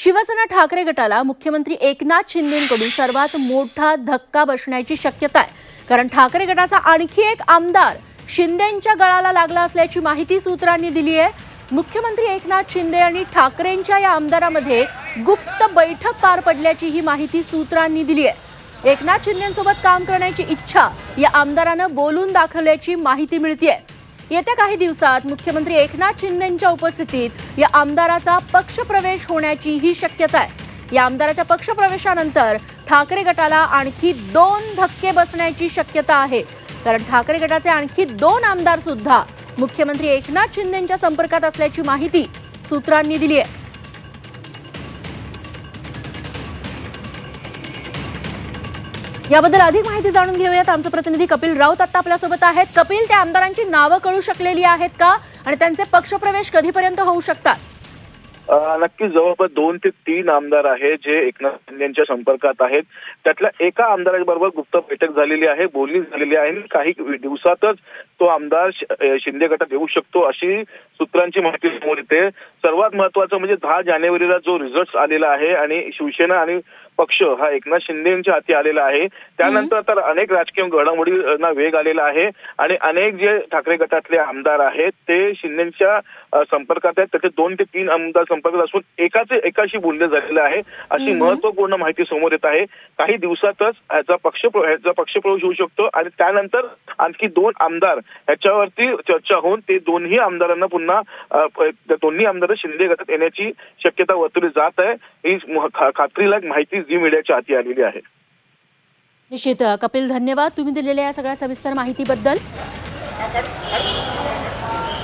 शिवसेना ठाकरे गटाला मुख्यमंत्री एकनाथ शिंदेकडून सर्वात मोठा धक्का बसण्याची शक्यता आहे. कारण ठाकरे गटाचा आणखी एक आमदार शिंदेंच्या गळाला लागला असल्याची माहिती सूत्रांनी दिली आहे. मुख्यमंत्री एकनाथ शिंदे आणि ठाकरेंच्या या आमदारामध्ये गुप्त बैठक पार पडल्याची ही माहिती सूत्रांनी दिली आहे. एकनाथ शिंदेसोबत काम करण्याची इच्छा या आमदारानं बोलून दाखवल्याची माहिती मिळतीये. येत्या काही दिवसात मुख्यमंत्री एकनाथ शिंदेंच्या उपस्थितीत या आमदाराचा पक्षप्रवेश होण्याची ही शक्यता आहे. या आमदाराच्या पक्षप्रवेशानंतर ठाकरे गटाला आणखी दोन धक्के बसण्याची शक्यता आहे. कारण ठाकरे गटाचे आणखी दोन आमदार सुद्धा मुख्यमंत्री एकनाथ शिंदेंच्या संपर्कात असल्याची माहिती सूत्रांनी दिली आहे. याबद्दल अधिक माहिती जाणून घेऊयात. आमचे प्रतिनिधी कपिल राऊत आता आपल्यासोबत आहेत. कपिल त्या आमदारांची नावं कळू शकलेली आहेत का? आणि त्यांचे पक्षप्रवेश कधीपर्यंत होऊ शकतात? नक्कीच जवळपास दोन ते तीन आमदार आहेत जे एकनाथ शिंदे यांच्या संपर्कात आहेत. त्यातल्या एका आमदाराबरोबर गुप्त बैठक झालेली आहे बोलणी झालेली आहे आणि काही दिवसातच तो आमदार शिंदे गटात येऊ शकतो अशी सूत्रांची माहिती समोर येते. सर्वात महत्वाचं म्हणजे दहा जानेवारीला जो रिझल्ट आलेला आहे आणि शिवसेना आणि पक्ष हा एकनाथ शिंदे यांच्या हाती आलेला आहे. त्यानंतर तर अनेक राजकीय घडामोडींना वेग आलेला आहे आणि अनेक जे ठाकरे गटातले आमदार आहेत ते शिंदेच्या संपर्कात आहेत. त्याचे दोन ते तीन आमदार संपर्कात असून एकाचे एकाशी बोलले झालेलं आहे. अशी. महत्त्वपूर्ण माहिती समोर येत आहे. काही दिवसातच ह्याचा पक्ष ह्याचा पक्षप्रवेश होऊ शकतो आणि त्यानंतर आणखी दोन आमदार ह्याच्यावरती चर्चा होऊन ते दोन्ही आमदारांना पुन्हा दोन्ही आमदार शिंदे गटात येण्याची शक्यता वर्तवली जात आहे. ही म- खा- खात्रीलायक माहिती झी मीडियाच्या हाती आलेली आहे. निश्चित. कपिल धन्यवाद तुम्ही दिलेल्या या सगळ्या सविस्तर माहितीबद्दल.